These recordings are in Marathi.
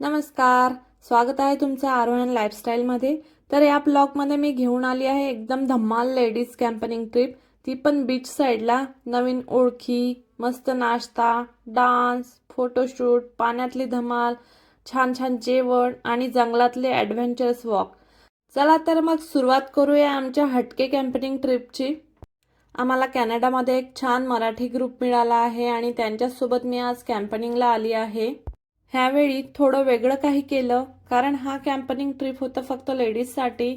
नमस्कार स्वागत आहे तुमचं आरोहण लाईफस्टाईलमध्ये तर या ब्लॉगमध्ये मी घेऊन आली आहे एकदम धम्माल लेडीज कॅम्पनिंग ट्रिप ती पण बीच साईडला नवीन ओळखी मस्त नाश्ता डान्स फोटोशूट पाण्यातली धमाल छान छान जेवण आणि जंगलातले ॲडव्हेंचरस वॉक चला तर मग सुरुवात करूया आमच्या हटके कॅम्पनिंग ट्रिपची आम्हाला कॅनडामध्ये एक छान मराठी ग्रुप मिळाला आहे आणि त्यांच्यासोबत मी आज कॅम्पनिंगला आली आहे. ह्यावेळी थोडं वेगळं काही केलं कारण हा कॅम्पनिंग ट्रिप होतं फक्त लेडीजसाठी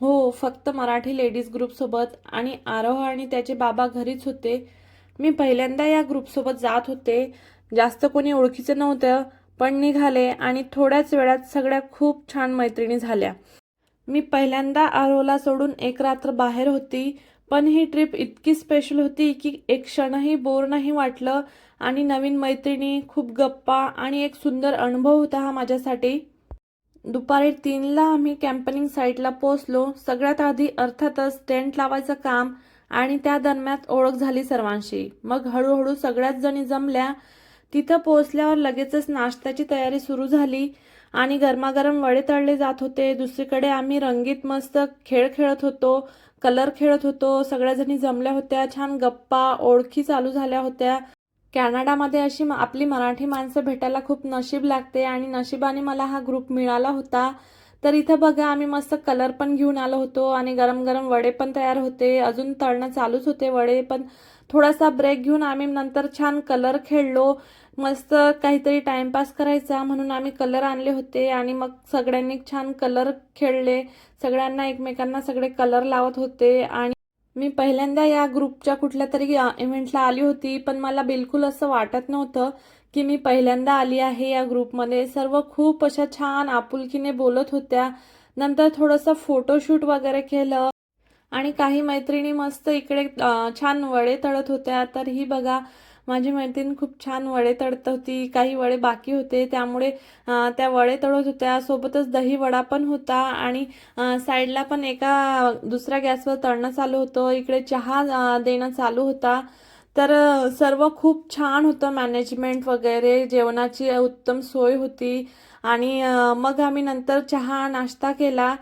हो फक्त मराठी लेडीज ग्रुपसोबत आणि आरोह आणि त्याचे बाबा घरीच होते. मी पहिल्यांदा या ग्रुपसोबत जात होते. जास्त कोणी ओळखीचं नव्हतं पण निघाले आणि थोड्याच वेळात सगळ्या खूप छान मैत्रिणी झाल्या. मी पहिल्यांदा आरोला सोडून एक रात्र बाहेर होती. पण ही ट्रिप इतकी स्पेशल होती की एक क्षणही बोर नाही वाटलं आणि नवीन मैत्रिणी खूप गप्पा आणि एक सुंदर अनुभव होता हा माझ्यासाठी. दुपारी तीनला आम्ही कॅम्पनिंग साईटला पोचलो सगळ्यात आधी अर्थातच टेंट लावायचं काम आणि त्या दरम्यान ओळख झाली सर्वांशी. मग हळूहळू सगळ्याच जणी जमल्या. तिथं पोहोचल्यावर लगेचच नाश्त्याची तयारी सुरू झाली आणि गरमागरम वडे तळले जात होते. दुसरीकडे आम्ही रंगीत मस्त खेळ खेळत होतो. कलर खेळत होतो सगळ्याजणी जमल्या होत्या छान गप्पा ओळखी चालू झाल्या होत्या. कॅनडामध्ये अशी आपली मराठी माणसं भेटायला खूप नशीब लागते आणि नशिबाने मला हा ग्रुप मिळाला होता. तर इथं बघा आम्ही मस्त कलर पण घेऊन आलो होतो आणि गरम गरम वडे पण तयार होते. अजून तळणं चालूच होते वडे पण थोडासा ब्रेक घेऊन आम्ही नंतर छान कलर खेळलो. मस्त काहीतरी टाइमपास करायचा म्हणून आम्ही कलर आणले होते आणि मग सगळ्यांनी छान कलर खेळले. सगळ्यांना एकमेकांना सगळे कलर लावत होते आणि मी पहिल्यांदा या ग्रुपच्या कुठल्या तरी इव्हेंटला आली होती पण मला बिलकुल असं वाटत नव्हतं की मी पहिल्यांदा आली आहे या ग्रुपमध्ये सर्व खूप अशा छान आपुलकीने बोलत होत्या. नंतर थोडंसं फोटोशूट वगैरे केलं आणि काही मैत्रिणी मस्त इकडे छान वडे तळत होत्या. तर ही बघा माझी मैत्रीण खूप छान वडे तळत होती काही वडे बाकी होते त्यामुळे त्या वडे तळत होत्या. सोबतच दही वडा पण होता आणि साईडला पण एका दुसऱ्या गॅसवर तळणं चालू होतं. इकडे चहा देणं चालू होता. तर सर्व खूप छान होतं मॅनेजमेंट वगैरे. जेवणाची उत्तम सोय होती. आणि मग आम्ही नंतर चहा नाश्ता केला.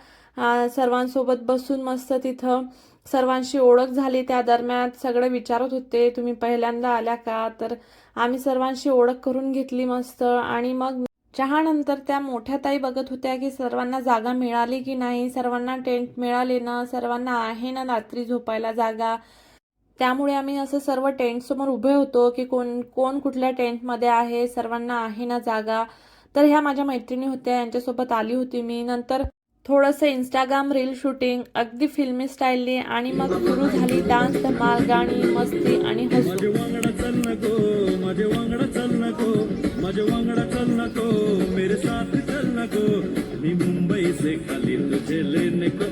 सर्वांसोबत बसून मस्त तिथं. सर्वांशी ओळख झाली त्या दरम्यान सगळे विचारत होते तुम्ही पहिल्यांदा आल्या का? तर आम्ही सर्वांशी ओळख करून घेतली मस्त. आणि मग चहानंतर त्या मोठ्या ताई बघत होत्या की सर्वांना जागा मिळाली की नाही सर्वांना टेंट मिळाले ना सर्वांना आहे ना रात्री झोपायला जागा. त्यामुळे आम्ही असं सर्व टेंट समोर उभे होतो की कोण कोण कुठल्या टेंटमध्ये आहे सर्वांना आहे ना जागा. तर ह्या माझ्या मैत्रिणी होत्या यांच्यासोबत आली होती मी. नंतर थोडंसं इंस्टाग्राम रील शूटिंग अगदी फिल्मी स्टाईलने आणि मग सुरू झाली डान्स धमाल गाणी मस्ती आणि हसू. नको मेरे साथ मी मुंबई से खाली तुझे लेने को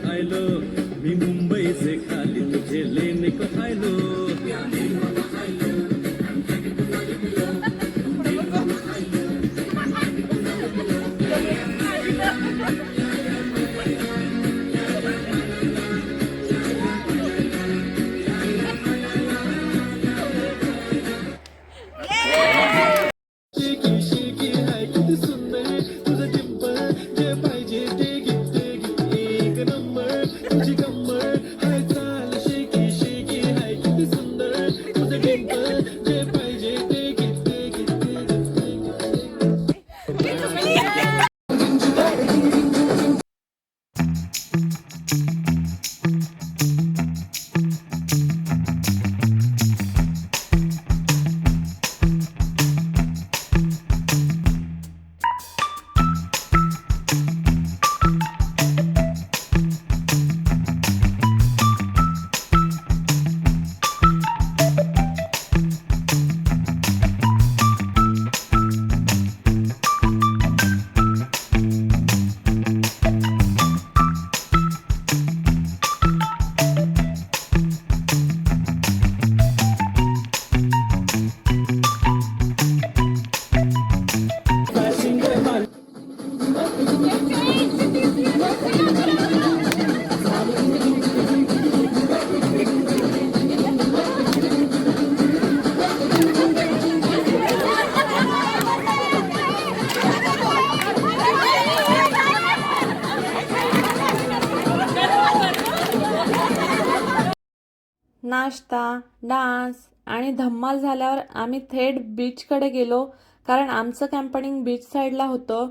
नाश्ता डान्स आणि धम्माल झाल्यावर आम्ही थेट बीचकडे गेलो कारण आमचं कॅम्पनिंग बीच साईडला होतं.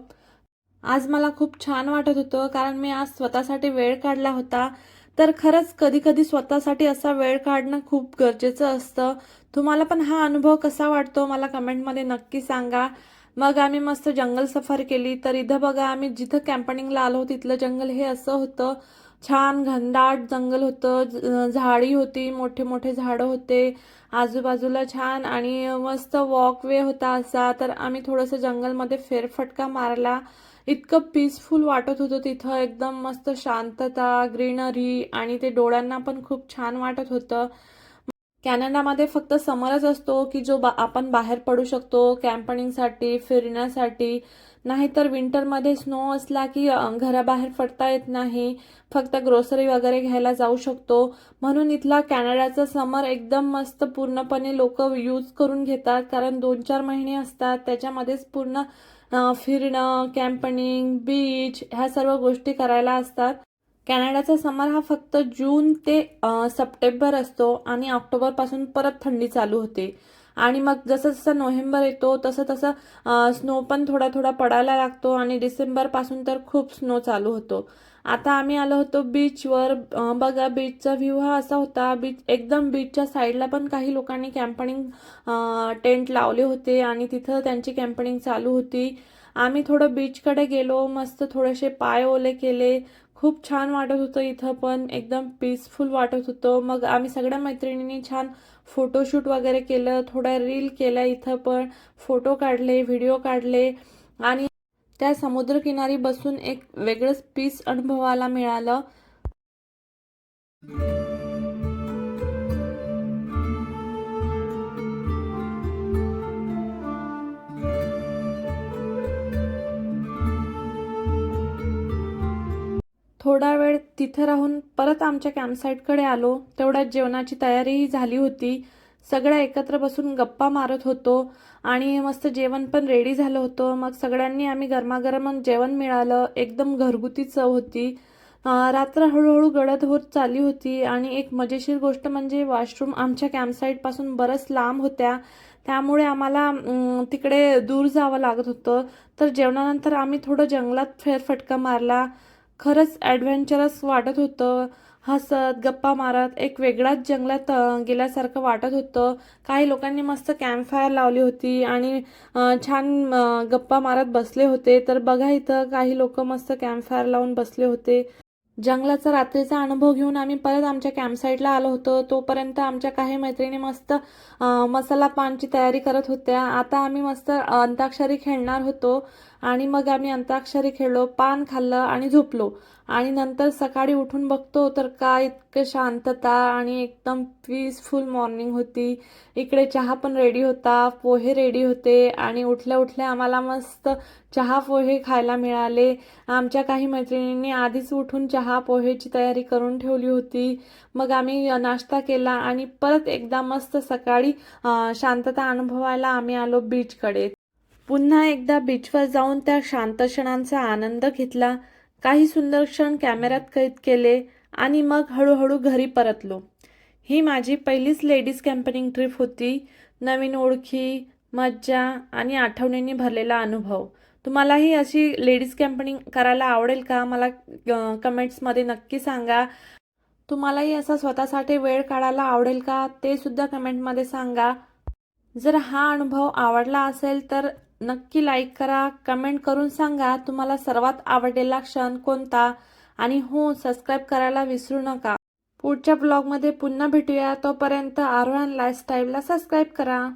आज मला खूप छान वाटत होतं कारण मी आज स्वतःसाठी वेळ काढला होता. तर खरंच कधी कधी स्वतःसाठी असा वेळ काढणं खूप गरजेचं असतं. तुम्हाला पण हा अनुभव कसा वाटतो मला कमेंटमध्ये नक्की सांगा. मग आम्ही मस्त जंगल सफारी केली तर इथं बघा आम्ही जिथं कॅम्पनिंगला आलो तिथलं जंगल हे असं होतं. छान घनदाट जंगल होतं झाडी होती मोठे मोठे झाडं होते आजूबाजूला छान आणि मस्त वॉकवे होता असा. तर आम्ही थोडंसं जंगलमध्ये फेरफटका मारला इतकं पीसफुल वाटत होतं तिथं. एकदम मस्त शांतता ग्रीनरी आणि ते डोळ्यांना पण खूप छान वाटत होतं. कॅनडामध्ये फक्त समरच असतो की जो बा आपण बाहेर पडू शकतो कॅम्पनिंगसाठी फिरण्यासाठी. नाहीतर विंटरमध्ये स्नो असला की घराबाहेर पडता येत नाही. फक्त ग्रोसरी वगैरे घ्यायला जाऊ शकतो. म्हणून इथला कॅनडाचा समर एकदम मस्त पूर्णपणे लोक यूज करून घेतात. कारण दोन चार महिने असतात. त्याच्यामध्येच पूर्ण फिरणं कॅम्पनिंग बीच ह्या सर्व गोष्टी करायला असतात. कॅनडाचा समर हा फक्त जून ते सप्टेंबर असतो आणि ऑक्टोबरपासून परत थंडी चालू होते. आणि मग जसं जसं नोव्हेंबर येतो तसं तसं स्नो पण थोडा थोडा पडायला लागतो आणि डिसेंबरपासून तर खूप स्नो चालू होतो. आता आम्ही आलो होतो बीचवर. बघा बीचचा व्ह्यू हा असा होता. बीच एकदम बीचच्या साईडला पण काही लोकांनी कॅम्पनिंग टेंट लावले होते आणि तिथं त्यांची कॅम्पनिंग चालू होती. आम्ही थोडं बीचकडे गेलो मस्त थोडेसे पाय ओले केले. खूप छान वाटत होतं इथं पण. एकदम पीसफुल वाटत होतं. मग आम्ही सगळ्या मैत्रिणींनी छान फोटोशूट वगैरे केलं थोडं रील केलं इथं पण फोटो काढले व्हिडिओ काढले. आणि त्या समुद्रकिनारी बसून एक वेगळंच पीस अनुभवाला मिळालं. थोडा वेळ तिथं राहून परत आमच्या कॅम्पसाईटकडे आलो. तेवढ्यात जेवणाची तयारीही झाली होती. सगळ्या एकत्र बसून गप्पा मारत होतो आणि मस्त जेवण पण रेडी झालं होतं. मग सगळ्यांनी आम्ही गरमागरम जेवण मिळालं. एकदम घरगुती चव होती. रात्र हळूहळू गडद होत चालली होती आणि एक मजेशीर गोष्ट म्हणजे वॉशरूम आमच्या कॅम्पसाईटपासून बरंच लांब होत्या. त्यामुळे आम्हाला तिकडे दूर जावं लागत होतं. तर जेवणानंतर आम्ही थोडं जंगलात फेरफटका मारला. खरंच ॲडव्हेंचरस वाटत होतं. हसत गप्पा मारत एक वेगळाच जंगलात गेल्यासारखं वाटत होतं. काही लोकांनी मस्त कॅम्पफायर लावली होती आणि छान गप्पा मारत बसले होते. तर बघा इथं काही लोक मस्त कॅम्पफायर लावून बसले होते. जंगलाचा रात्रीचा अनुभव घेऊन आम्ही परत आमच्या कॅम्पसाईटला आलो होतो. तोपर्यंत आमच्या काही मैत्रिणी मस्त मसाला पानची तयारी करत होत्या. आता आम्ही मस्त अंताक्षरी खेळणार होतो. आणि मग आम्ही अंताक्षरी खेळलो पान खाल्लं आणि झोपलो. आणि नंतर सकाळी उठून बघतो तर काय इतकं शांतता आणि एकदम पीसफुल मॉर्निंग होती. इकडे चहा पण रेडी होता पोहे रेडी होते आणि उठल्या उठल्या आम्हाला मस्त चहा पोहे खायला मिळाले. आमच्या काही मैत्रिणींनी आधीच उठून चहा पोहेची तयारी करून ठेवली होती. मग आम्ही नाश्ता केला आणि परत एकदा मस्त सकाळी शांतता अनुभवायला आम्ही आलो बीचकडे पुन्हा एकदा बीचवर जाऊन त्या शांत क्षणांचा आनंद घेतला. काही सुंदर क्षण कॅमेऱ्यात कैद केले आणि मग हळूहळू घरी परतलो. ही माझी पहिलीच लेडीज कॅम्पनिंग ट्रिप होती. नवीन ओळखी मज्जा आणि आठवणींनी भरलेला अनुभव. तुम्हालाही अशी लेडीज कॅम्पनिंग करायला आवडेल का? मला कमेंट्समध्ये नक्की सांगा. तुम्हालाही असा स्वतःसाठी वेळ काढायला आवडेल का? ते सुद्धा कमेंटमध्ये सांगा. जर हा अनुभव आवडला असेल तर नक्की लाईक करा कमेंट करून सांगा तुम्हाला सर्वात आवडलेला क्षण कोणता? आणि हो सबस्क्राईब करायला विसरू नका. पुढच्या ब्लॉगमध्ये पुन्हा भेटूया तोपर्यंत आरोहण लाईफस्टाईलला सबस्क्राईब करा.